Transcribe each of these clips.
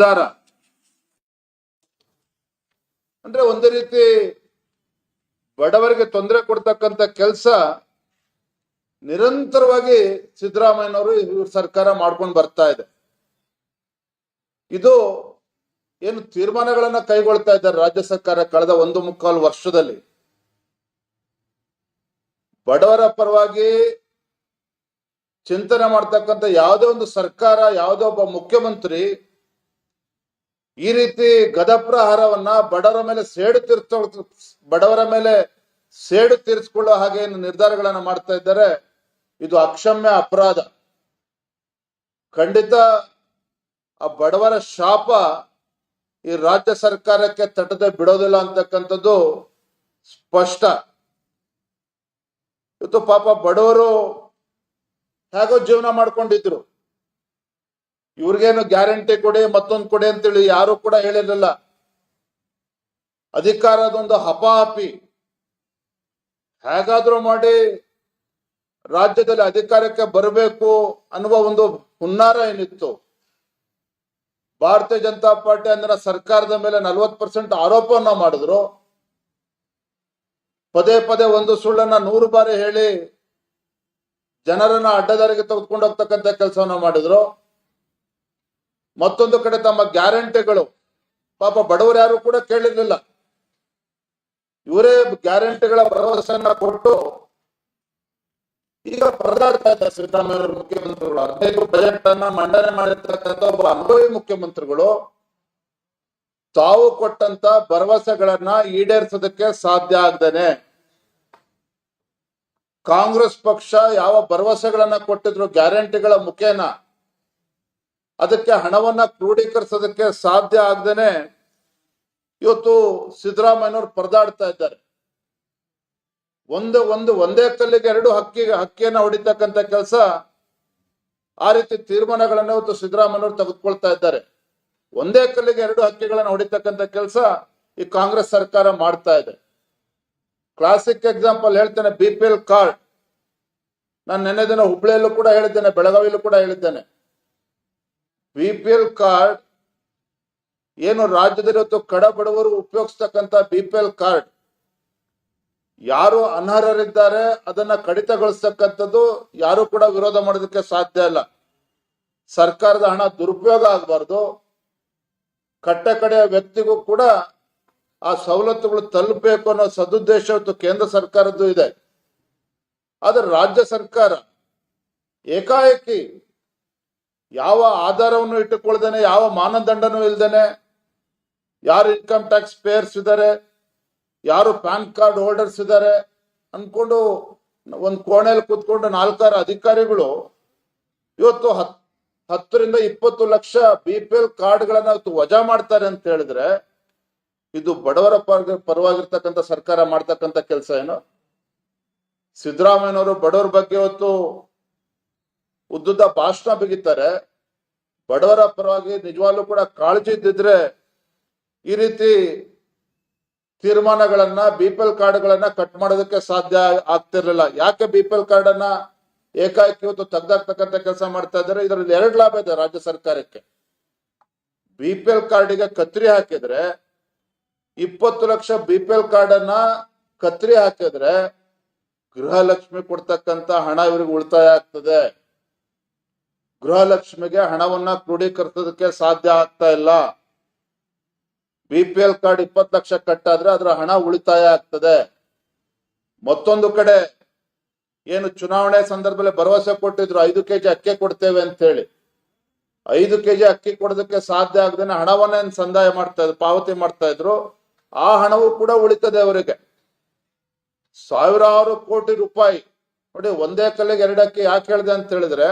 ನಿರ್ಧಾರ. ಅಂದ್ರೆ ಒಂದು ರೀತಿ ಬಡವರಿಗೆ ತೊಂದರೆ ಕೊಡ್ತಕ್ಕಂತ ಕೆಲಸ ನಿರಂತರವಾಗಿ ಸಿದ್ದರಾಮಯ್ಯನವರು ಇವ್ರ ಸರ್ಕಾರ ಮಾಡ್ಕೊಂಡು ಬರ್ತಾ ಇದೆ. ಇದು ಏನು ತೀರ್ಮಾನಗಳನ್ನ ಕೈಗೊಳ್ತಾ ಇದ್ದಾರೆ ರಾಜ್ಯ ಸರ್ಕಾರ ಕಳೆದ ಒಂದು ಮುಕ್ಕಾಲು ವರ್ಷದಲ್ಲಿ. ಬಡವರ ಪರವಾಗಿ ಚಿಂತನೆ ಮಾಡ್ತಕ್ಕಂಥ ಯಾವುದೇ ಒಂದು ಸರ್ಕಾರ, ಯಾವುದೇ ಒಬ್ಬ ಮುಖ್ಯಮಂತ್ರಿ ಈ ರೀತಿ ಗದಪ್ರಹಾರವನ್ನ ಬಡವರ ಮೇಲೆ ಸೇಡು ತೀರ್ಸ, ಬಡವರ ಮೇಲೆ ಸೇಡು ತೀರಿಸಿಕೊಳ್ಳೋ ಹಾಗೆ ನಿರ್ಧಾರಗಳನ್ನ ಮಾಡ್ತಾ ಇದ್ದಾರೆ. ಇದು ಅಕ್ಷಮ್ಯ ಅಪರಾಧ. ಖಂಡಿತ ಆ ಬಡವರ ಶಾಪ ಈ ರಾಜ್ಯ ಸರ್ಕಾರಕ್ಕೆ ತಟ್ಟದೆ ಬಿಡೋದಿಲ್ಲ ಅಂತಕ್ಕಂಥದ್ದು ಸ್ಪಷ್ಟ. ಇವತ್ತು ಪಾಪ ಬಡವರು ಹೇಗೋ ಜೀವನ ಮಾಡ್ಕೊಂಡಿದ್ರು. ಇವ್ರಿಗೇನು ಗ್ಯಾರಂಟಿ ಕೊಡಿ, ಮತ್ತೊಂದು ಕೊಡಿ ಅಂತೇಳಿ ಯಾರು ಕೂಡ ಹೇಳಿರಲಿಲ್ಲ. ಅಧಿಕಾರದೊಂದು ಹಪಾಹಪಿ ಹೇಗಾದ್ರೂ ಮಾಡಿ ರಾಜ್ಯದಲ್ಲಿ ಅಧಿಕಾರಕ್ಕೆ ಬರಬೇಕು ಅನ್ನುವ ಒಂದು ಹುನ್ನಾರ ಏನಿತ್ತು. ಭಾರತೀಯ ಜನತಾ ಪಾರ್ಟಿ ಅಂದ್ರೆ ಸರ್ಕಾರದ ಮೇಲೆ ನಲ್ವತ್ ಪರ್ಸೆಂಟ್ ಆರೋಪವನ್ನ ಮಾಡಿದ್ರು. ಪದೇ ಪದೇ ಒಂದು ಸುಳ್ಳನ್ನ ನೂರು ಬಾರಿ ಹೇಳಿ ಜನರನ್ನ ಅಡ್ಡದಾರಿಗೆ ತೆಗೆದುಕೊಂಡು ಹೋಗ್ತಕ್ಕಂಥ ಕೆಲಸವನ್ನ ಮಾಡಿದ್ರು. ಮತ್ತೊಂದು ಕಡೆ ತಮ್ಮ ಗ್ಯಾರಂಟಿಗಳು. ಪಾಪ ಬಡವರು ಯಾರು ಕೂಡ ಕೇಳಿರ್ಲಿಲ್ಲ. ಇವರೇ ಗ್ಯಾರಂಟಿಗಳ ಭರವಸೆಯನ್ನ ಕೊಟ್ಟು ಈಗ ಪರದಾಡ್ತಾ ಇದ್ದಾರೆ ಮುಖ್ಯಮಂತ್ರಿಗಳು. ಹದಿನೈದು ಬಜೆಟ್ ಅನ್ನ ಮಂಡನೆ ಮಾಡಿರ್ತಕ್ಕಂಥ ಒಬ್ಬ ಅನುಭವಿ ಮುಖ್ಯಮಂತ್ರಿಗಳು ತಾವು ಕೊಟ್ಟಂತ ಭರವಸೆಗಳನ್ನ ಈಡೇರಿಸೋದಕ್ಕೆ ಸಾಧ್ಯ ಆಗ್ದೇನೆ. ಕಾಂಗ್ರೆಸ್ ಪಕ್ಷ ಯಾವ ಭರವಸೆಗಳನ್ನ ಕೊಟ್ಟಿದ್ರು ಗ್ಯಾರಂಟಿಗಳ ಮುಖೇನ ಅದಕ್ಕೆ ಹಣವನ್ನ ಕ್ರೋಢೀಕರಿಸೋದಕ್ಕೆ ಸಾಧ್ಯ ಆಗದೇನೆ ಇವತ್ತು ಸಿದ್ದರಾಮಯ್ಯನವ್ರು ಪರದಾಡ್ತಾ ಇದ್ದಾರೆ. ಒಂದು ಒಂದು, ಒಂದೇ ಕಲ್ಲಿಗೆ ಎರಡು ಹಕ್ಕಿ, ಹಕ್ಕಿಯನ್ನ ಹೊಡಿತಕ್ಕಂತ ಕೆಲಸ ಆ ರೀತಿ ತೀರ್ಮಾನಗಳನ್ನ ಇವತ್ತು ಸಿದ್ದರಾಮಯ್ಯನವರು ತೆಗೆದುಕೊಳ್ತಾ ಇದ್ದಾರೆ. ಒಂದೇ ಕಲ್ಲಿಗೆ ಎರಡು ಹಕ್ಕಿಗಳನ್ನ ಹೊಡಿತಕ್ಕಂತ ಕೆಲಸ ಈ ಕಾಂಗ್ರೆಸ್ ಸರ್ಕಾರ ಮಾಡ್ತಾ ಇದೆ. ಕ್ಲಾಸಿಕ್ ಎಕ್ಸಾಂಪಲ್ ಹೇಳ್ತೇನೆ ಬಿ ಪಿ ಕಾರ್ಡ್ ನಾನು ನೆನ್ನೆ ದಿನ ಹುಬ್ಳಿಯಲ್ಲೂ ಕೂಡ ಹೇಳಿದ್ದೇನೆ, ಬೆಳಗಾವಿಯಲ್ಲೂ ಕೂಡ ಹೇಳಿದ್ದೇನೆ. ಬಿ ಪಿ ಎಲ್ ಕಾರ್ಡ್ ಏನು ರಾಜ್ಯದಲ್ಲಿ ಅಥವಾ ಕಡ ಬಡವರು ಉಪಯೋಗಿಸ್ತಕ್ಕಂಥ ಬಿ ಪಿ ಎಲ್ ಕಾರ್ಡ್ ಯಾರು ಅನರ್ಹರಿದ್ದಾರೆ, ಅದನ್ನ ಕಡಿತಗೊಳಿಸ್ತಕ್ಕಂಥದ್ದು ಯಾರು ಕೂಡ ವಿರೋಧ ಮಾಡೋದಕ್ಕೆ ಸಾಧ್ಯ ಇಲ್ಲ. ಸರ್ಕಾರದ ಹಣ ದುರುಪಯೋಗ ಆಗಬಾರ್ದು. ಕಟ್ಟ ಕಡೆಯ ವ್ಯಕ್ತಿಗೂ ಕೂಡ ಆ ಸವಲತ್ತುಗಳು ತಲುಪಬೇಕು ಅನ್ನೋ ಸದುದ್ದೇಶ ಇವತ್ತು ಕೇಂದ್ರ ಸರ್ಕಾರದ್ದು ಇದೆ. ಆದ್ರೆ ರಾಜ್ಯ ಸರ್ಕಾರ ಏಕಾಏಕಿ ಯಾವ ಆಧಾರವನ್ನು ಇಟ್ಟುಕೊಳ್ದೇನೆ, ಯಾವ ಮಾನದಂಡನೂ ಇಲ್ದೇನೆ, ಯಾರು ಇನ್ಕಮ್ ಟ್ಯಾಕ್ಸ್ ಪೇಯರ್ಸ್ ಇದ್ದಾರೆ ಯಾರು ಪ್ಯಾನ್ ಕಾರ್ಡ್ ಹೋಲ್ಡರ್ಸ್ ಇದ್ದಾರೆ ಅನ್ಕೊಂಡು ಒಂದು ಕೋಣೆಯಲ್ಲಿ ಕೂತ್ಕೊಂಡು ನಾಲ್ಕಾರು ಅಧಿಕಾರಿಗಳು ಇವತ್ತು ಹತ್, ಹತ್ತರಿಂದ ಇಪ್ಪತ್ತು ಲಕ್ಷ ಬಿ ಪಿ ಎಲ್ ಕಾರ್ಡ್ಗಳನ್ನ ಇವತ್ತು ವಜಾ ಮಾಡ್ತಾರೆ ಅಂತ ಹೇಳಿದ್ರೆ, ಇದು ಬಡವರ ಪರ ಪರವಾಗಿರ್ತಕ್ಕಂಥ ಸರ್ಕಾರ ಮಾಡ್ತಕ್ಕಂಥ ಕೆಲಸ ಏನು? ಸಿದ್ದರಾಮಯ್ಯನವರು ಬಡವರ ಬಗ್ಗೆ ಇವತ್ತು ಉದ್ದುದ್ದ ಭಾಷಣ ಬಿಗಿತಾರೆ ಬಡವರ ಪರವಾಗಿ ನಿಜವಾಗ್ಲೂ ಕೂಡ ಕಾಳಜಿ ಇದ್ದಿದ್ರೆ ಈ ರೀತಿ ತೀರ್ಮಾನಗಳನ್ನ ಬಿಪಿಎಲ್ ಕಾರ್ಡ್ಗಳನ್ನ ಕಟ್ ಮಾಡೋದಕ್ಕೆ ಸಾಧ್ಯ ಆಗ್ತಿರ್ಲಿಲ್ಲ. ಯಾಕೆ ಬಿಪಿಎಲ್ ಕಾರ್ಡ್ ಅನ್ನ ಏಕಾಏಕಿ ಇವತ್ತು ತೆಗ್ದಾಕ್ತಕ್ಕಂಥ ಕೆಲಸ ಮಾಡ್ತಾ ಇದ್ದಾರೆ? ಇದರಲ್ಲಿ ಎರಡು ಲಾಭ ಇದೆ ರಾಜ್ಯ ಸರ್ಕಾರಕ್ಕೆ. ಬಿಪಿಎಲ್ ಕಾರ್ಡಿಗೆ ಕತ್ರಿ ಹಾಕಿದ್ರೆ, ಇಪ್ಪತ್ತು ಲಕ್ಷ ಬಿಪಿಎಲ್ ಕಾರ್ಡ್ ಅನ್ನ ಕತ್ರಿ ಹಾಕಿದ್ರೆ ಗೃಹಲಕ್ಷ್ಮಿ ಕೊಡ್ತಕ್ಕಂತ ಹಣ ಇವ್ರಿಗೆ ಉಳಿತಾಯ ಆಗ್ತದೆ. ಗೃಹಲಕ್ಷ್ಮಿಗೆ ಹಣವನ್ನ ಕ್ರೋಢೀಕರಿಸೋದಕ್ಕೆ ಸಾಧ್ಯ ಆಗ್ತಾ ಇಲ್ಲ. ಬಿ ಪಿ ಎಲ್ ಕಾರ್ಡ್ ಇಪ್ಪತ್ತು ಲಕ್ಷ ಕಟ್ಟಾದ್ರೆ ಅದರ ಹಣ ಉಳಿತಾಯ ಆಗ್ತದೆ. ಮತ್ತೊಂದು ಕಡೆ ಏನು ಚುನಾವಣೆ ಸಂದರ್ಭದಲ್ಲಿ ಭರವಸೆ ಕೊಟ್ಟಿದ್ರು ಐದು ಕೆಜಿ ಅಕ್ಕಿ ಕೊಡ್ತೇವೆ ಅಂತ ಹೇಳಿ. ಐದು ಕೆಜಿ ಅಕ್ಕಿ ಕೊಡೋದಕ್ಕೆ ಸಾಧ್ಯ ಆಗದೇನೆ ಹಣವನ್ನ ಸಂದಾಯ ಮಾಡ್ತಾ ಇದ್ರು, ಪಾವತಿ ಮಾಡ್ತಾ ಇದ್ರು, ಆ ಹಣವು ಕೂಡ ಉಳಿತದೆ ಅವರಿಗೆ. ಸಾವಿರಾರು ಕೋಟಿ ರೂಪಾಯಿ. ನೋಡಿ, ಒಂದೇ ಕಲ್ಲಿಗೆ ಎರಡು ಅಕ್ಕಿ ಯಾಕೆ ಹೇಳಿದೆ ಅಂತ ಹೇಳಿದ್ರೆ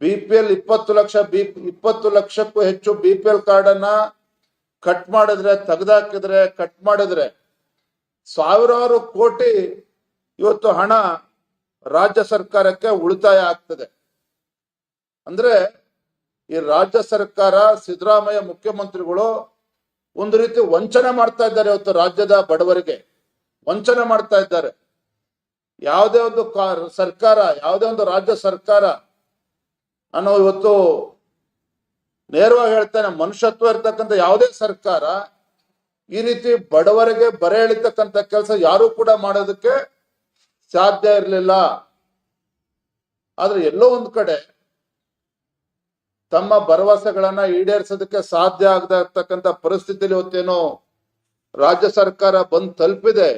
ಬಿ ಪಿ ಎಲ್ ಇಪ್ಪತ್ತು ಲಕ್ಷ ಬಿ ಇಪ್ಪತ್ತು ಲಕ್ಷಕ್ಕೂ ಹೆಚ್ಚು ಬಿ ಪಿ ಎಲ್ ಕಾರ್ಡ್ ಅನ್ನ ಕಟ್ ಮಾಡಿದ್ರೆ, ತೆಗೆದಾಕಿದ್ರೆ ಕಟ್ ಮಾಡಿದ್ರೆ ಸಾವಿರಾರು ಕೋಟಿ ಇವತ್ತು ಹಣ ರಾಜ್ಯ ಸರ್ಕಾರಕ್ಕೆ ಉಳಿತಾಯ ಆಗ್ತದೆ. ಅಂದ್ರೆ ಈ ರಾಜ್ಯ ಸರ್ಕಾರ, ಸಿದ್ದರಾಮಯ್ಯ ಮುಖ್ಯಮಂತ್ರಿಗಳು ಒಂದು ರೀತಿ ವಂಚನೆ ಮಾಡ್ತಾ ಇದ್ದಾರೆ ಇವತ್ತು ರಾಜ್ಯದ ಬಡವರಿಗೆ. ವಂಚನೆ ಮಾಡ್ತಾ ಇದ್ದಾರೆ. ಯಾವುದೇ ಒಂದು ಸರ್ಕಾರ, ಯಾವುದೇ ಒಂದು ರಾಜ್ಯ ಸರ್ಕಾರ ಅನ್ನೋ ಇವತ್ತು ನೇರವಾಗಿ ಹೇಳ್ತೇನೆ, ಮನುಷ್ಯತ್ವ ಇರ್ತಕ್ಕಂಥ ಯಾವುದೇ ಸರ್ಕಾರ ಈ ರೀತಿ ಬಡವರಿಗೆ ಬರೆ ಎಳಿತಕ್ಕಂಥ ಕೆಲಸ ಯಾರು ಕೂಡ ಮಾಡೋದಕ್ಕೆ ಸಾಧ್ಯ ಇರಲಿಲ್ಲ. ಆದ್ರೆ ಎಲ್ಲೋ ಒಂದ್ ಕಡೆ ತಮ್ಮ ಭರವಸೆಗಳನ್ನ ಈಡೇರಿಸೋದಕ್ಕೆ ಸಾಧ್ಯ ಆಗದ ಇರ್ತಕ್ಕಂಥ ಪರಿಸ್ಥಿತಿಯಲ್ಲಿ ಇವತ್ತೇನು ರಾಜ್ಯ ಸರ್ಕಾರ ಬಂದು ತಲುಪಿದೆ.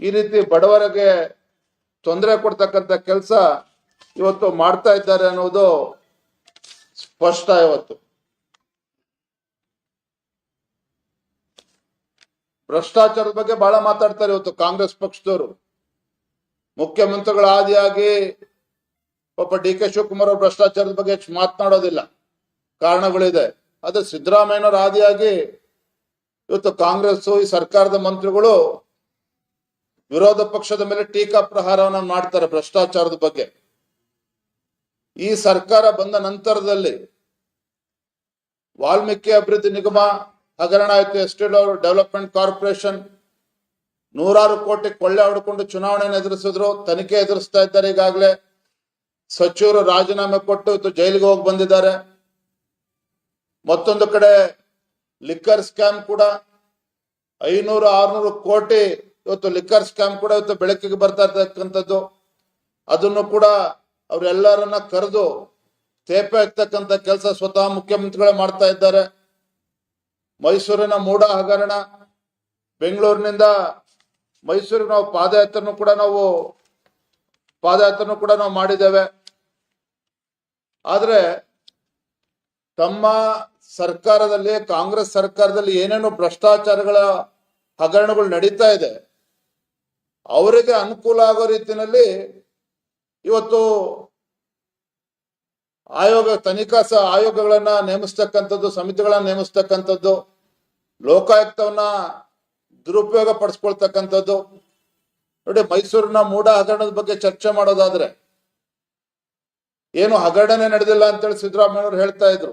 ಈ ರೀತಿ ಬಡವರಿಗೆ ತೊಂದರೆ ಕೊಡ್ತಕ್ಕಂಥ ಕೆಲಸ ಇವತ್ತು ಮಾಡ್ತಾ ಇದ್ದಾರೆ ಅನ್ನೋದು ಸ್ಪಷ್ಟ ಇವತ್ತು. ಭ್ರಷ್ಟಾಚಾರದ ಬಗ್ಗೆ ಬಹಳ ಮಾತಾಡ್ತಾರೆ ಇವತ್ತು ಕಾಂಗ್ರೆಸ್ ಪಕ್ಷದವರು. ಮುಖ್ಯಮಂತ್ರಿಗಳ ಆದಿಯಾಗಿ ಪಾಪ ಡಿ ಕೆ ಶಿವಕುಮಾರ್ ಅವರು ಭ್ರಷ್ಟಾಚಾರದ ಬಗ್ಗೆ ಮಾತನಾಡೋದಿಲ್ಲ. ಕಾರಣಗಳಿದೆ. ಆದ್ರೆ ಸಿದ್ದರಾಮಯ್ಯನವರ ಆದಿಯಾಗಿ ಇವತ್ತು ಕಾಂಗ್ರೆಸ್, ಈ ಸರ್ಕಾರದ ಮಂತ್ರಿಗಳು ವಿರೋಧ ಪಕ್ಷದ ಮೇಲೆ ಟೀಕಾ ಪ್ರಹಾರವನ್ನ ಮಾಡ್ತಾರೆ ಭ್ರಷ್ಟಾಚಾರದ ಬಗ್ಗೆ. ಈ ಸರ್ಕಾರ ಬಂದ ನಂತರದಲ್ಲಿ ವಾಲ್ಮೀಕಿ ಅಭಿವೃದ್ಧಿ ನಿಗಮ ಹಗರಣ ಆಯ್ತು ಎಸ್ಟೇಟ್ ಡೆವಲಪ್ಮೆಂಟ್ ಕಾರ್ಪೊರೇಷನ್ ನೂರಾರು ಕೋಟಿ ಕೊಳ್ಳೆ ಹೊಡ್ಕೊಂಡು ಚುನಾವಣೆಯನ್ನು ಎದುರಿಸಿದ್ರು, ತನಿಖೆ ಎದುರಿಸ್ತಾ ಇದ್ದಾರೆ ಈಗಾಗಲೇ. ಸಚಿವರು ರಾಜೀನಾಮೆ ಕೊಟ್ಟು ಇವತ್ತು ಜೈಲಿಗೆ ಹೋಗಿ ಬಂದಿದ್ದಾರೆ. ಮತ್ತೊಂದು ಕಡೆ ಲಿಕ್ಕರ್ ಸ್ಕ್ಯಾಮ್ ಕೂಡ ಐನೂರು, ಆರ್ನೂರು ಕೋಟಿ ಇವತ್ತು ಲಿಕ್ಕರ್ ಸ್ಕ್ಯಾಮ್ ಕೂಡ ಇವತ್ತು ಬೆಳಕಿಗೆ ಬರ್ತಾ ಇರ್ತಕ್ಕಂಥದ್ದು. ಅದನ್ನು ಕೂಡ ಅವರೆಲ್ಲರನ್ನ ಕರೆದು ತೇಪೆ ಕೆಲಸ ಸ್ವತಃ ಮುಖ್ಯಮಂತ್ರಿಗಳೇ ಮಾಡ್ತಾ ಇದ್ದಾರೆ. ಮೈಸೂರಿನ ಮೂಡ ಹಗರಣ, ಬೆಂಗಳೂರಿನಿಂದ ಮೈಸೂರಿಗೆ ನಾವು ಪಾದಯಾತ್ರೆನೂ ಕೂಡ ನಾವು, ಪಾದಯಾತ್ರೆನೂ ಕೂಡ ನಾವು ಮಾಡಿದ್ದೇವೆ. ಆದರೆ ತಮ್ಮ ಸರ್ಕಾರದಲ್ಲಿ, ಕಾಂಗ್ರೆಸ್ ಸರ್ಕಾರದಲ್ಲಿ ಏನೇನು ಭ್ರಷ್ಟಾಚಾರಗಳ ಹಗರಣಗಳು ನಡೀತಾ ಇದೆ, ಅವರಿಗೆ ಅನುಕೂಲ ಆಗೋ ರೀತಿಯಲ್ಲಿ ಇವತ್ತು ಆಯೋಗ, ತನಿಖಾ ಸ ಆಯೋಗಗಳನ್ನ ನೇಮಿಸ್ತಕ್ಕಂಥದ್ದು, ಸಮಿತಿಗಳನ್ನ ನೇಮಿಸ್ತಕ್ಕಂಥದ್ದು, ಲೋಕಾಯುಕ್ತವನ್ನ ದುರುಪಯೋಗ ಪಡಿಸ್ಕೊಳ್ತಕ್ಕಂಥದ್ದು. ನೋಡಿ, ಮೈಸೂರಿನ ಮೂಡ ಹಗರಣದ ಬಗ್ಗೆ ಚರ್ಚೆ ಮಾಡೋದಾದ್ರೆ, ಏನು ಹಗರಣನೆ ನಡೆದಿಲ್ಲ ಅಂತೇಳಿ ಸಿದ್ದರಾಮಯ್ಯವರು ಹೇಳ್ತಾ ಇದ್ರು.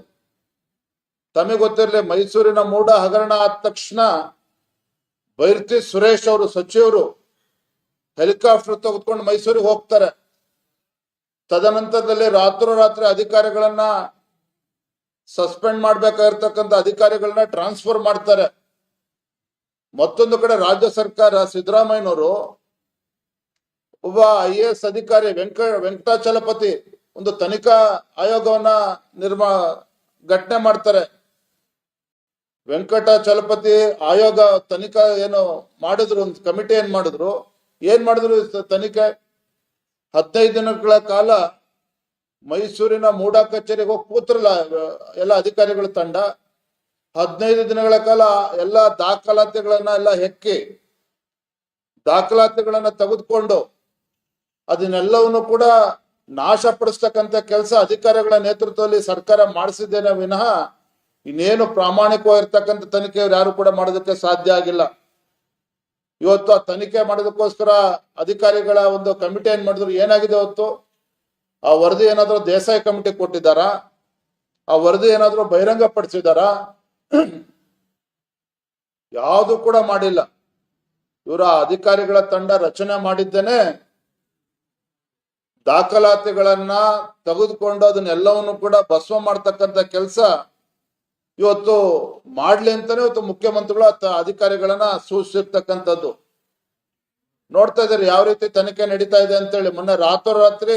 ತಮಗೆ ಗೊತ್ತಿರಲಿ, ಮೈಸೂರಿನ ಮೂಡ ಹಗರಣ ಆದ ತಕ್ಷಣ ಬೈರ್ತಿ ಸುರೇಶ್ ಅವರು, ಸಚಿವರು ಹೆಲಿಕಾಪ್ಟರ್ ತೆಗೆದುಕೊಂಡು ಮೈಸೂರಿಗೆ ಹೋಗ್ತಾರೆ. ತದನಂತರದಲ್ಲಿ ರಾತ್ರೋರಾತ್ರಿ ಅಧಿಕಾರಿಗಳನ್ನ ಸಸ್ಪೆಂಡ್ ಮಾಡ್ಬೇಕಾಗಿರ್ತಕ್ಕಂಥ ಅಧಿಕಾರಿಗಳನ್ನ ಟ್ರಾನ್ಸ್ಫರ್ ಮಾಡ್ತಾರೆ. ಮತ್ತೊಂದು ಕಡೆ ರಾಜ್ಯ ಸರ್ಕಾರ ಸಿದ್ದರಾಮಯ್ಯನವರು ಒಬ್ಬ ಐ ಎ ಎಸ್ ಅಧಿಕಾರಿ ವೆಂಕ, ವೆಂಕಟಾಚಲಪತಿ ಒಂದು ತನಿಖಾ ಆಯೋಗವನ್ನ ನಿರ್ಮಾ, ಘಟನೆ ಮಾಡ್ತಾರೆ. ವೆಂಕಟಾಚಲಪತಿ ಆಯೋಗ ತನಿಖಾ ಏನು ಮಾಡಿದ್ರು, ಒಂದು ಕಮಿಟಿ ಏನ್ ಮಾಡಿದ್ರು ಏನ್ ಮಾಡಿದ್ರು ತನಿಖೆ? ಹದಿನೈದು ದಿನಗಳ ಕಾಲ ಮೈಸೂರಿನ ಮೂಡಾ ಕಚೇರಿಗೆ ಹೋಗಿ ಕೂತ್ರಲ್ಲ, ಎಲ್ಲ ಅಧಿಕಾರಿಗಳ ತಂಡ. ಹದಿನೈದು ದಿನಗಳ ಕಾಲ ಎಲ್ಲ ದಾಖಲಾತಿಗಳನ್ನ ಎಲ್ಲ ಹೆಕ್ಕಿ, ದಾಖಲಾತಿಗಳನ್ನ ತೆಗೆದುಕೊಂಡು ಅದನ್ನೆಲ್ಲವನ್ನು ಕೂಡ ನಾಶ ಪಡಿಸ್ತಕ್ಕಂಥ ಕೆಲಸ ಅಧಿಕಾರಿಗಳ ನೇತೃತ್ವದಲ್ಲಿ ಸರ್ಕಾರ ಮಾಡಿಸಿದ್ದೇನೆ ವಿನಃ ಇನ್ನೇನು ಪ್ರಾಮಾಣಿಕವಾಗಿರ್ತಕ್ಕಂಥ ತನಿಖೆಯವ್ರು ಯಾರು ಕೂಡ ಮಾಡೋದಕ್ಕೆ ಸಾಧ್ಯ ಆಗಿಲ್ಲ. ಇವತ್ತು ಆ ತನಿಖೆ ಮಾಡೋದಕ್ಕೋಸ್ಕರ ಅಧಿಕಾರಿಗಳ ಒಂದು ಕಮಿಟಿ ಏನ್ ಮಾಡಿದ್ರು, ಏನಾಗಿದೆ ಇವತ್ತು? ಆ ವರದಿ ಏನಾದ್ರು ದೇಸಾಯಿ ಕಮಿಟಿ ಕೊಟ್ಟಿದ್ದಾರಾ? ಆ ವರದಿ ಏನಾದ್ರು ಬಹಿರಂಗ ಪಡಿಸಿದಾರಾ ಯಾವುದು ಕೂಡ ಮಾಡಿಲ್ಲ. ಇವರ ಅಧಿಕಾರಿಗಳ ತಂಡ ರಚನೆ ಮಾಡಿದ್ದೇನೆ. ದಾಖಲಾತಿಗಳನ್ನ ತೆಗೆದುಕೊಂಡು ಅದನ್ನೆಲ್ಲವನ್ನು ಕೂಡ ಭಸ್ಮ ಮಾಡ್ತಕ್ಕಂಥ ಕೆಲಸ ಇವತ್ತು ಮಾಡ್ಲಿ ಅಂತಾನೆ ಇವತ್ತು ಮುಖ್ಯಮಂತ್ರಿಗಳು ಅಧಿಕಾರಿಗಳನ್ನ ಸೂಚಿಸಿರ್ತಕ್ಕಂಥದ್ದು. ನೋಡ್ತಾ ಇದ್ದಾರೆ ಯಾವ ರೀತಿ ತನಿಖೆ ನಡೀತಾ ಇದೆ ಅಂತೇಳಿ. ಮೊನ್ನೆ ರಾತ್ರೋರಾತ್ರಿ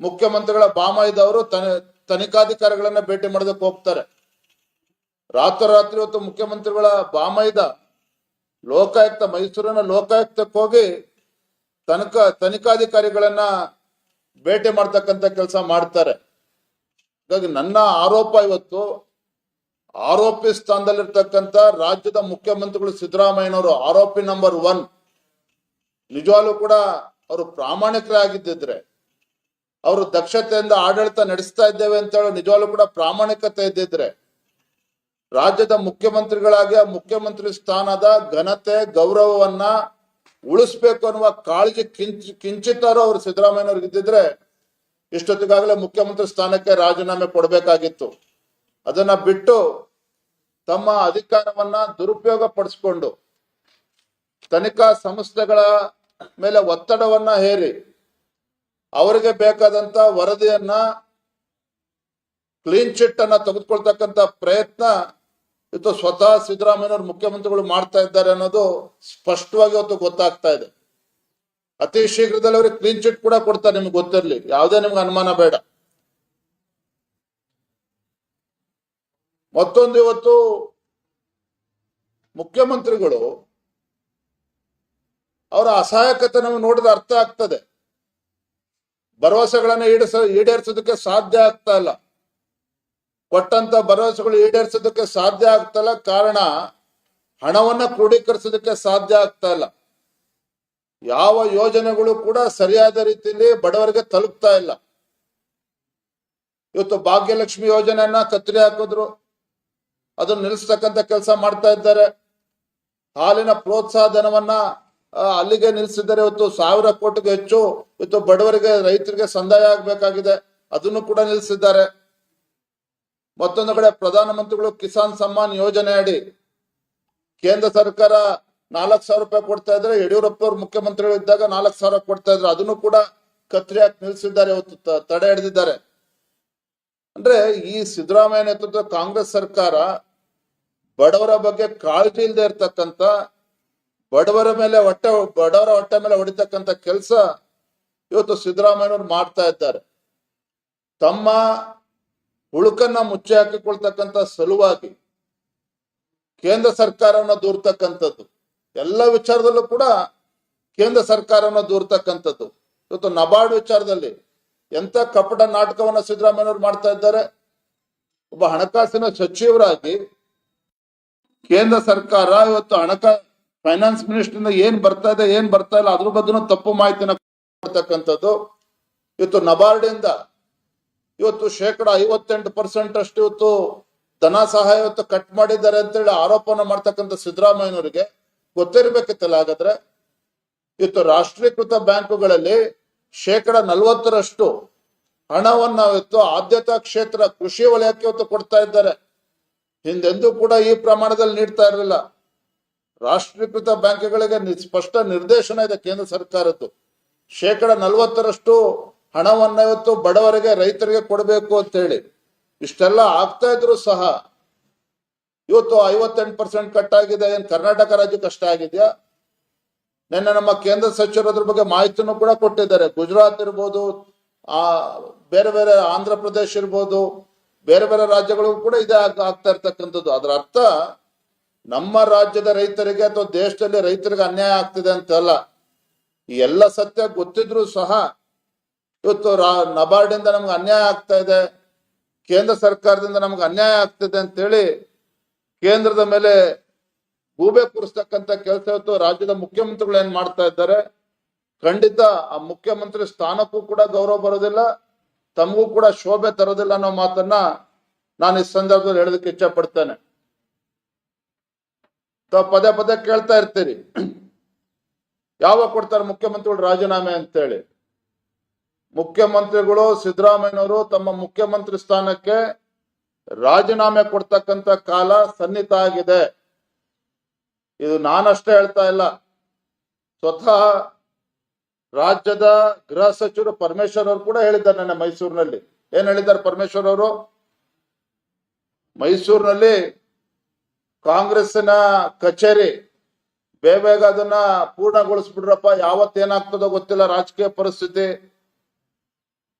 ಮುಖ್ಯಮಂತ್ರಿಗಳ ಬಾಮಾಯಿದವರು ತನ ತನಿಖಾಧಿಕಾರಿಗಳನ್ನ ಭೇಟಿ ಮಾಡೋದಕ್ಕೆ ಹೋಗ್ತಾರೆ. ರಾತ್ರೋರಾತ್ರಿ ಇವತ್ತು ಮುಖ್ಯಮಂತ್ರಿಗಳ ಬಾಮೈದ ಲೋಕಾಯುಕ್ತ, ಮೈಸೂರಿನ ಲೋಕಾಯುಕ್ತಕ್ಕೆ ಹೋಗಿ ತನಕ ತನಿಖಾಧಿಕಾರಿಗಳನ್ನ ಭೇಟಿ ಮಾಡ್ತಕ್ಕಂಥ ಕೆಲಸ ಮಾಡ್ತಾರೆ. ಹಾಗಾಗಿ ನನ್ನ ಆರೋಪ ಇವತ್ತು ಆರೋಪಿ ಸ್ಥಾನದಲ್ಲಿರ್ತಕ್ಕಂಥ ರಾಜ್ಯದ ಮುಖ್ಯಮಂತ್ರಿಗಳು ಸಿದ್ದರಾಮಯ್ಯನವರು ಆರೋಪಿ ನಂಬರ್ ಒನ್ ನಿಜವಾಗ್ಲೂ ಕೂಡ ಅವರು ಪ್ರಾಮಾಣಿಕರಾಗಿದ್ದಿದ್ರೆ, ಅವರು ದಕ್ಷತೆಯಿಂದ ಆಡಳಿತ ನಡೆಸ್ತಾ ಇದ್ದೇವೆ ಅಂತ ಹೇಳಿ ನಿಜವಾಗ್ಲೂ ಕೂಡ ಪ್ರಾಮಾಣಿಕತೆ ಇದ್ದಿದ್ರೆ, ರಾಜ್ಯದ ಮುಖ್ಯಮಂತ್ರಿಗಳಾಗಿ ಆ ಮುಖ್ಯಮಂತ್ರಿ ಸ್ಥಾನದ ಘನತೆ, ಗೌರವವನ್ನ ಉಳಿಸ್ಬೇಕು ಅನ್ನುವ ಕಾಳಜಿ ಕಿಂಚ, ಕಿಂಚಿತ್ತಾರು ಅವರು ಸಿದ್ದರಾಮಯ್ಯನವ್ರಿಗೆ ಇದ್ದಿದ್ರೆ, ಇಷ್ಟೊತ್ತಿಗಾಗಲೇ ಮುಖ್ಯಮಂತ್ರಿ ಸ್ಥಾನಕ್ಕೆ ರಾಜೀನಾಮೆ ಕೊಡಬೇಕಾಗಿತ್ತು. ಅದನ್ನ ಬಿಟ್ಟು ತಮ್ಮ ಅಧಿಕಾರವನ್ನ ದುರುಪಯೋಗ ಪಡಿಸ್ಕೊಂಡು ತನಿಖಾ ಸಂಸ್ಥೆಗಳ ಮೇಲೆ ಒತ್ತಡವನ್ನ ಹೇರಿ ಅವರಿಗೆ ಬೇಕಾದಂತ ವರದಿಯನ್ನ ಕ್ಲೀನ್ ಚಿಟ್ ಅನ್ನ ತೆಗೆದುಕೊಳ್ತಕ್ಕಂತ ಪ್ರಯತ್ನ ಇವತ್ತು ಸ್ವತಃ ಸಿದ್ದರಾಮಯ್ಯನವರು ಮುಖ್ಯಮಂತ್ರಿಗಳು ಮಾಡ್ತಾ ಇದ್ದಾರೆ ಅನ್ನೋದು ಸ್ಪಷ್ಟವಾಗಿ ಇವತ್ತು ಗೊತ್ತಾಗ್ತಾ ಇದೆ. ಅತಿ ಶೀಘ್ರದಲ್ಲಿ ಅವ್ರಿಗೆ ಕ್ಲೀನ್ ಚಿಟ್ ಕೂಡ ಕೊಡ್ತಾರೆ. ನಿಮ್ಗೆ ಗೊತ್ತಿರ್ಲಿ. ಯಾವುದೇ ನಿಮ್ಗೆ ಅನುಮಾನ ಬೇಡ. ಮತ್ತೊಂದು ಇವತ್ತು ಮುಖ್ಯಮಂತ್ರಿಗಳು ಅವರ ಅಸಹಾಯಕತೆ ನಮಗೆ ನೋಡಿದ ಅರ್ಥ ಆಗ್ತದೆ. ಭರವಸೆಗಳನ್ನ ಈಡೇರಿಸ, ಈಡೇರಿಸೋದಕ್ಕೆ ಸಾಧ್ಯ ಆಗ್ತಾ ಇಲ್ಲ. ಕೊಟ್ಟಂತ ಭರವಸೆಗಳು ಈಡೇರಿಸೋದಕ್ಕೆ ಸಾಧ್ಯ ಆಗ್ತಾ ಇಲ್ಲ. ಕಾರಣ ಹಣವನ್ನ ಕ್ರೋಢೀಕರಿಸೋದಕ್ಕೆ ಸಾಧ್ಯ ಆಗ್ತಾ ಇಲ್ಲ. ಯಾವ ಯೋಜನೆಗಳು ಕೂಡ ಸರಿಯಾದ ರೀತಿಯಲ್ಲಿ ಬಡವರಿಗೆ ತಲುಪ್ತಾ ಇಲ್ಲ. ಇವತ್ತು ಭಾಗ್ಯಲಕ್ಷ್ಮಿ ಯೋಜನೆಯನ್ನ ಕತ್ತರಿ ಹಾಕಿದ್ರು. ಅದನ್ನ ನಿಲ್ಲಿಸ್ತಕ್ಕಂಥ ಕೆಲಸ ಮಾಡ್ತಾ ಇದ್ದಾರೆ. ಹಾಲಿನ ಪ್ರೋತ್ಸಾಹ ಧನವನ್ನ ಅಲ್ಲಿಗೆ ನಿಲ್ಲಿಸಿದ್ದಾರೆ ಇವತ್ತು ಸಾವಿರ ಕೋಟಿಗೆ ಹೆಚ್ಚು ಇವತ್ತು ಬಡವರಿಗೆ, ರೈತರಿಗೆ ಸಂದಾಯ ಆಗ್ಬೇಕಾಗಿದೆ. ಅದನ್ನು ಕೂಡ ನಿಲ್ಲಿಸಿದ್ದಾರೆ. ಮತ್ತೊಂದು ಕಡೆ ಪ್ರಧಾನಮಂತ್ರಿಗಳು ಕಿಸಾನ್ ಸಮ್ಮಾನ್ ಯೋಜನೆ ಅಡಿ ಕೇಂದ್ರ ಸರ್ಕಾರ ನಾಲ್ಕು ಸಾವಿರ ರೂಪಾಯಿ ಕೊಡ್ತಾ ಇದ್ರೆ ಯಡಿಯೂರಪ್ಪ ಅವರು ಮುಖ್ಯಮಂತ್ರಿಗಳು ಇದ್ದಾಗ ನಾಲ್ಕು ಸಾವಿರ ಕೊಡ್ತಾ ಇದ್ರು. ಅದನ್ನು ಕೂಡ ಕತ್ರಿ ಹಾಕಿ ನಿಲ್ಲಿಸಿದ್ದಾರೆ ಇವತ್ತು ತಡೆ ಹಿಡಿದಿದ್ದಾರೆ. ಅಂದ್ರೆ ಈ ಸಿದ್ದರಾಮಯ್ಯ ನೇತೃತ್ವದ ಕಾಂಗ್ರೆಸ್ ಸರ್ಕಾರ ಬಡವರ ಬಗ್ಗೆ ಕಾಳಜಿ ಇಲ್ಲದೆ ಇರ್ತಕ್ಕಂತ ಬಡವರ ಮೇಲೆ ಹೊಟ್ಟೆ, ಬಡವರ ಹೊಟ್ಟೆ ಮೇಲೆ ಹೊಡಿತಕ್ಕಂತ ಕೆಲಸ ಇವತ್ತು ಸಿದ್ದರಾಮಯ್ಯವ್ರು ಮಾಡ್ತಾ ಇದ್ದಾರೆ. ತಮ್ಮ ಹುಳುಕನ್ನ ಮುಚ್ಚಿ ಹಾಕಿಕೊಳ್ತಕ್ಕಂತ ಸಲುವಾಗಿ ಕೇಂದ್ರ ಸರ್ಕಾರವನ್ನ ದೂರ್ತಕ್ಕಂಥದ್ದು, ಎಲ್ಲ ವಿಚಾರದಲ್ಲೂ ಕೂಡ ಕೇಂದ್ರ ಸರ್ಕಾರವನ್ನ ದೂರ್ತಕ್ಕಂಥದ್ದು. ಇವತ್ತು ನಬಾರ್ಡ್ ವಿಚಾರದಲ್ಲಿ ಎಂತ ಕಪಟ ನಾಟಕವನ್ನ ಸಿದ್ದರಾಮಯ್ಯವ್ರು ಮಾಡ್ತಾ ಇದ್ದಾರೆ. ಒಬ್ಬ ಹಣಕಾಸಿನ ಸಚಿವರಾಗಿ ಕೇಂದ್ರ ಸರ್ಕಾರ ಇವತ್ತು ಹಣಕಾ ಫೈನಾನ್ಸ್ ಮಿನಿಸ್ಟರ್ ಏನ್ ಬರ್ತಾ ಇದೆ, ಏನ್ ಬರ್ತಾ ಇಲ್ಲ, ಅದ್ರ ಬಗ್ಗೆನೂ ತಪ್ಪು ಮಾಹಿತಿನ ಕೊಡ್ತಕ್ಕಂಥದ್ದು ಇವತ್ತು ನಬಾರ್ಡ್ ಇಂದ ಇವತ್ತು ಶೇಕಡ ಐವತ್ತೆಂಟು ಪರ್ಸೆಂಟ್ ಅಷ್ಟು ಇವತ್ತು ಧನ ಸಹಾಯ ಇವತ್ತು ಕಟ್ ಮಾಡಿದ್ದಾರೆ ಅಂತ ಹೇಳಿ ಆರೋಪನ ಮಾಡ್ತಕ್ಕಂಥ ಸಿದ್ದರಾಮಯ್ಯನವರಿಗೆ ಗೊತ್ತಿರ್ಬೇಕಿತ್ತಲ್ಲ. ಹಾಗಾದ್ರೆ ಇವತ್ತು ರಾಷ್ಟ್ರೀಕೃತ ಬ್ಯಾಂಕುಗಳಲ್ಲಿ ಶೇಕಡ ನಲವತ್ತರಷ್ಟು ಹಣವನ್ನ ಇವತ್ತು ಆದ್ಯತಾ ಕ್ಷೇತ್ರ ಕೃಷಿ ವಲಯಕ್ಕೆ ಇವತ್ತು ಕೊಡ್ತಾ ಇದ್ದಾರೆ. ಹಿಂದೆಂದೂ ಕೂಡ ಈ ಪ್ರಮಾಣದಲ್ಲಿ ನೀಡ್ತಾ ಇರಲಿಲ್ಲ. ರಾಷ್ಟ್ರೀಕೃತ ಬ್ಯಾಂಕ್ಗಳಿಗೆ ಸ್ಪಷ್ಟ ನಿರ್ದೇಶನ ಇದೆ ಕೇಂದ್ರ ಸರ್ಕಾರದ್ದು. ಶೇಕಡ ನಲವತ್ತರಷ್ಟು ಹಣವನ್ನು ಇವತ್ತು ಬಡವರಿಗೆ, ರೈತರಿಗೆ ಕೊಡಬೇಕು ಅಂತ ಹೇಳಿ ಇಷ್ಟೆಲ್ಲ ಆಗ್ತಾ ಇದ್ರು ಸಹ ಇವತ್ತು ಐವತ್ತೆಂಟು ಪರ್ಸೆಂಟ್ ಕಟ್ ಆಗಿದೆ ಏನ್ ಕರ್ನಾಟಕ ರಾಜ್ಯ ಕಷ್ಟ ಆಗಿದೆಯಾ? ನಿನ್ನೆ ನಮ್ಮ ಕೇಂದ್ರ ಸಚಿವರು ಅದ್ರ ಬಗ್ಗೆ ಮಾಹಿತಿನೂ ಕೂಡ ಕೊಟ್ಟಿದ್ದಾರೆ. ಗುಜರಾತ್ ಇರ್ಬೋದು, ಆ, ಬೇರೆ ಬೇರೆ ಆಂಧ್ರ ಪ್ರದೇಶ ಇರ್ಬೋದು ಬೇರೆ ಬೇರೆ ರಾಜ್ಯಗಳಿಗೂ ಕೂಡ ಇದೇ ಆಗ್- ಆಗ್ತಾ ಇರ್ತಕ್ಕಂಥದ್ದು. ಅದರ ಅರ್ಥ, ನಮ್ಮ ರಾಜ್ಯದ ರೈತರಿಗೆ ಅಥವಾ ದೇಶದಲ್ಲಿ ರೈತರಿಗೆ ಅನ್ಯಾಯ ಆಗ್ತಿದೆ ಅಂತಲ್ಲ ಈ ಎಲ್ಲ ಸತ್ಯ ಗೊತ್ತಿದ್ರು ಸಹ ಇವತ್ತು ರಾ ನಬಾರ್ಡ್ ಇಂದ ನಮ್ಗೆ ಅನ್ಯಾಯ ಆಗ್ತಾ ಇದೆ. ಕೇಂದ್ರ ಸರ್ಕಾರದಿಂದ ನಮ್ಗೆ ಅನ್ಯಾಯ ಆಗ್ತಿದೆ ಅಂತೇಳಿ ಕೇಂದ್ರದ ಮೇಲೆ ಗೂಬೆ ಕೂರಿಸ್ತಕ್ಕಂಥ ಕೆಲಸ ಇವತ್ತು ರಾಜ್ಯದ ಮುಖ್ಯಮಂತ್ರಿಗಳು ಏನ್ ಮಾಡ್ತಾ ಇದ್ದಾರೆ? ಖಂಡಿತ ಆ ಮುಖ್ಯಮಂತ್ರಿ ಸ್ಥಾನಕ್ಕೂ ಕೂಡ ಗೌರವ ಬರೋದಿಲ್ಲ. ತಮಗೂ ಕೂಡ ಶೋಭೆ ತರೋದಿಲ್ಲ ಅನ್ನೋ ಮಾತನ್ನ ನಾನು ಈ ಸಂದರ್ಭದಲ್ಲಿ ಹೇಳೋದಕ್ಕೆ ಇಚ್ಛೆ ಪಡ್ತೇನೆ ಪದೇ ಪದೇ ಕೇಳ್ತಾ ಇರ್ತೀರಿ. ಯಾವಾಗ ಕೊಡ್ತಾರೆ ಮುಖ್ಯಮಂತ್ರಿಗಳು ರಾಜೀನಾಮೆ ಅಂತೇಳಿ. ಮುಖ್ಯಮಂತ್ರಿಗಳು ಸಿದ್ದರಾಮಯ್ಯನವರು ತಮ್ಮ ಮುಖ್ಯಮಂತ್ರಿ ಸ್ಥಾನಕ್ಕೆ ರಾಜೀನಾಮೆ ಕೊಡ್ತಕ್ಕಂತ ಕಾಲ ಸನ್ನಿಹಿತ ಆಗಿದೆ. ಇದು ನಾನಷ್ಟೇ ಹೇಳ್ತಾ ಇಲ್ಲ. ಸ್ವತಃ ರಾಜ್ಯದ ಗೃಹ ಸಚಿವರು ಪರಮೇಶ್ವರ್ ಅವರು ಕೂಡ ಹೇಳಿದ್ದಾರೆ ನನ್ನ ಮೈಸೂರಿನಲ್ಲಿ. ಏನ್ ಹೇಳಿದ್ದಾರೆ ಪರಮೇಶ್ವರ್ ಅವರು? ಮೈಸೂರಿನಲ್ಲಿ ಕಾಂಗ್ರೆಸ್ನ ಕಚೇರಿ, ಬೇಗ ಬೇಗ ಅದನ್ನ ಪೂರ್ಣಗೊಳಿಸ್ಬಿಡ್ರಪ್ಪ ಯಾವತ್ತೇನಾಗ್ತದೋ ಗೊತ್ತಿಲ್ಲ, ರಾಜಕೀಯ ಪರಿಸ್ಥಿತಿ.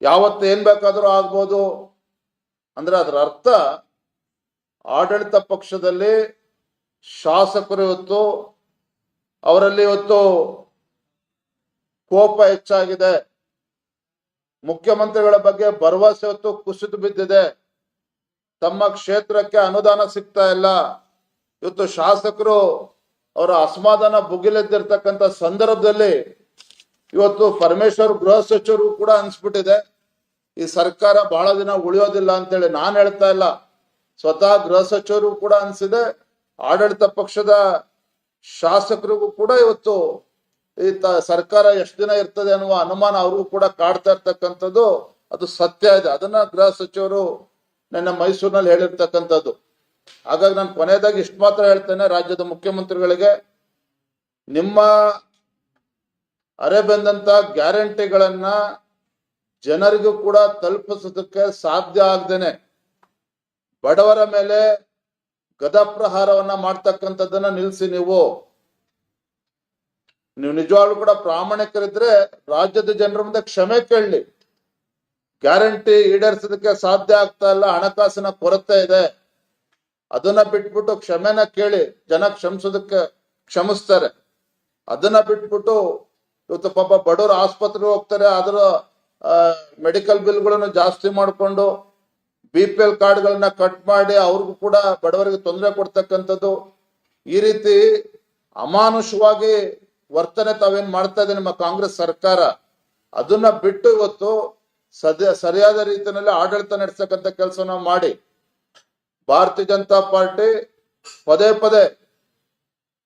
ಯಾವತ್ತು ಏನ್ ಬೇಕಾದ್ರೂ ಆಗ್ಬೋದು. ಅಂದ್ರೆ ಅದರ ಅರ್ಥ, ಆಡಳಿತ ಪಕ್ಷದಲ್ಲಿ ಶಾಸಕರು ಇವತ್ತು, ಅವರಲ್ಲಿ ಇವತ್ತು ಕೋಪ ಹೆಚ್ಚಾಗಿದೆ. ಮುಖ್ಯಮಂತ್ರಿಗಳ ಬಗ್ಗೆ ಭರವಸೆ ಹೊತ್ತು ಕುಸಿದು ಬಿದ್ದಿದೆ. ತಮ್ಮ ಕ್ಷೇತ್ರಕ್ಕೆ ಅನುದಾನ ಸಿಗ್ತಾ ಇಲ್ಲ. ಇವತ್ತು ಶಾಸಕರು ಅವರ ಅಸಮಾಧಾನ ಭುಗಿಲೆದ್ದಿರ್ತಕ್ಕಂಥ ಸಂದರ್ಭದಲ್ಲಿ ಇವತ್ತು ಪರಮೇಶ್ವರ್ ಗೃಹ ಸಚಿವರು ಕೂಡ ಅನ್ಸ್ಬಿಟ್ಟಿದೆ. ಈ ಸರ್ಕಾರ ಬಹಳ ದಿನ ಉಳಿಯೋದಿಲ್ಲ ಅಂತೇಳಿ ನಾನು ಹೇಳ್ತಾ ಇಲ್ಲ. ಸ್ವತಃ ಗೃಹ ಸಚಿವರು ಕೂಡ ಅನ್ಸಿದೆ. ಆಡಳಿತ ಪಕ್ಷದ ಶಾಸಕರಿಗೂ ಕೂಡ ಇವತ್ತು ಈ ತ- ಸರ್ಕಾರ ಎಷ್ಟು ದಿನ ಇರ್ತದೆ ಅನ್ನುವ ಅನುಮಾನ ಅವ್ರಿಗೂ ಕೂಡ ಕಾಡ್ತಾ ಇರ್ತಕ್ಕಂಥದ್ದು ಅದು ಸತ್ಯ ಇದೆ. ಅದನ್ನ ಗೃಹ ಸಚಿವರು ನನ್ನ ಮೈಸೂರಿನಲ್ಲಿ ಹೇಳಿರ್ತಕ್ಕಂಥದ್ದು. ಹಾಗಾಗಿ ನಾನು ಕೊನೆಯದಾಗಿ ಇಷ್ಟು ಮಾತ್ರ ಹೇಳ್ತೇನೆ, ರಾಜ್ಯದ ಮುಖ್ಯಮಂತ್ರಿಗಳಿಗೆ. ನಿಮ್ಮ ಅರೆಬೆಂದಂತ ಗ್ಯಾರಂಟಿಗಳನ್ನ ಜನರಿಗೂ ಕೂಡ ತಲುಪಿಸೋದಕ್ಕೆ ಸಾಧ್ಯ ಆಗ್ದೇನೆ. ಬಡವರ ಮೇಲೆ ಗದಪ್ರಹಾರವನ್ನ ಮಾಡ್ತಕ್ಕಂಥದ್ದನ್ನ ನಿಲ್ಲಿಸಿ ನೀವು. ನೀವು ನಿಜವಾಗ್ಲೂ ಕೂಡ ಪ್ರಾಮಾಣಿಕರಿದ್ರೆ ರಾಜ್ಯದ ಜನರ ಮುಂದೆ ಕ್ಷಮೆ ಕೇಳಲಿ. ಗ್ಯಾರಂಟಿ ಈಡೇರಿಸೋದಕ್ಕೆ ಸಾಧ್ಯ ಆಗ್ತಾ ಇಲ್ಲ, ಹಣಕಾಸಿನ ಕೊರತೆ ಇದೆ. ಅದನ್ನ ಬಿಟ್ಬಿಟ್ಟು ಕ್ಷಮೆನ ಕೇಳಿ, ಜನ ಕ್ಷಮಿಸೋದಕ್ಕೆ ಕ್ಷಮಿಸ್ತಾರೆ. ಅದನ್ನ ಬಿಟ್ಬಿಟ್ಟು ಇವತ್ತು ಪಾಪ ಬಡವರು ಆಸ್ಪತ್ರೆಗೆ ಹೋಗ್ತಾರೆ ಅದರ ಮೆಡಿಕಲ್ ಬಿಲ್ಗಳನ್ನು ಜಾಸ್ತಿ ಮಾಡಿಕೊಂಡು ಬಿ ಪಿ ಎಲ್ ಕಾರ್ಡ್ಗಳನ್ನ ಕಟ್ ಮಾಡಿ ಅವ್ರಿಗೂ ಕೂಡ ಬಡವರಿಗೆ ತೊಂದರೆ ಕೊಡ್ತಕ್ಕಂಥದ್ದು ಈ ರೀತಿ ಅಮಾನುಷವಾಗಿ ವರ್ತನೆ ತಾವೇನ್ ಮಾಡ್ತಾ ಇದೆ ನಿಮ್ಮ ಕಾಂಗ್ರೆಸ್ ಸರ್ಕಾರ, ಅದನ್ನ ಬಿಟ್ಟು ಇವತ್ತು ಸದ್ಯ ಸರಿಯಾದ ರೀತಿಯಲ್ಲಿ ಆಡಳಿತ ನಡೆಸತಕ್ಕಂತ ಕೆಲಸನ ಮಾಡಿ. ಭಾರತೀಯ ಜನತಾ ಪಾರ್ಟಿ ಪದೇ ಪದೇ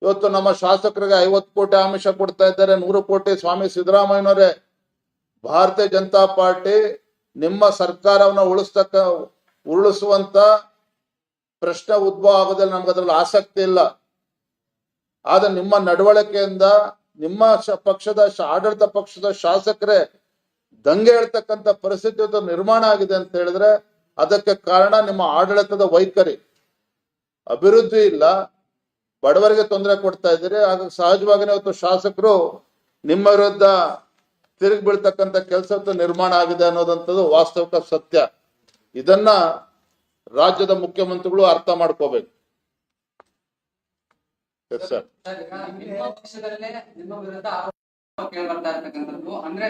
ಇವತ್ತು ನಮ್ಮ ಶಾಸಕರಿಗೆ ಐವತ್ತು ಕೋಟಿ ಆಮಿಷ ಕೊಡ್ತಾ ಇದ್ದಾರೆ, ನೂರು ಕೋಟಿ ಸ್ವಾಮಿ ಸಿದ್ದರಾಮಯ್ಯನವರೇ. ಭಾರತೀಯ ಜನತಾ ಪಾರ್ಟಿ ನಿಮ್ಮ ಸರ್ಕಾರವನ್ನ ಉಳಿಸ್ತಕ್ಕ, ಉರುಳಿಸುವಂತ ಪ್ರಶ್ನೆ ಉದ್ಭವ ಆಗೋದ್ರಲ್ಲಿ ನಮ್ಗೆ ಅದ್ರಲ್ಲಿ ಆಸಕ್ತಿ ಇಲ್ಲ. ಆದ್ರೆ ನಿಮ್ಮ ನಡವಳಿಕೆಯಿಂದ ನಿಮ್ಮ ಪಕ್ಷದ ಆಡಳಿತ ಪಕ್ಷದ ಶಾಸಕರೇ ದಂಗೆ ಹೇಳ್ತಕ್ಕಂಥ ಪರಿಸ್ಥಿತಿ ನಿರ್ಮಾಣ ಆಗಿದೆ ಅಂತ ಹೇಳಿದ್ರೆ ಅದಕ್ಕೆ ಕಾರಣ ನಿಮ್ಮ ಆಡಳಿತದ ವೈಖರಿ. ಅಭಿವೃದ್ಧಿ ಇಲ್ಲ. ಬಡವರಿಗೆ ತೊಂದರೆ ಕೊಡ್ತಾ ಇದ್ದೀರಿ. ಆಗ ಸಹಜವಾಗಿನೇ ಇವತ್ತು ಶಾಸಕರು ನಿಮ್ಮ ವಿರುದ್ಧ ತಿರುಗಿ ಬೀಳ್ತಕ್ಕಂಥ ಕೆಲಸ ನಿರ್ಮಾಣ ಆಗಿದೆ ಅನ್ನೋದಂಥದ್ದು ವಾಸ್ತವಿಕ ಸತ್ಯ. ಇದನ್ನ ರಾಜ್ಯದ ಮುಖ್ಯಮಂತ್ರಿಗಳು ಅರ್ಥ ಮಾಡ್ಕೋಬೇಕು. ಎಸ್ ಸರ್ ನಿಮ್ಮ ಪಕ್ಷದಲ್ಲೇ ನಿಮ್ಮ ವಿರುದ್ಧ ಆರೋಪ ಕೇಳಿ ಬರ್ತಾ ಇರ್ತಕ್ಕಂಥದ್ದು. ಅಂದ್ರೆ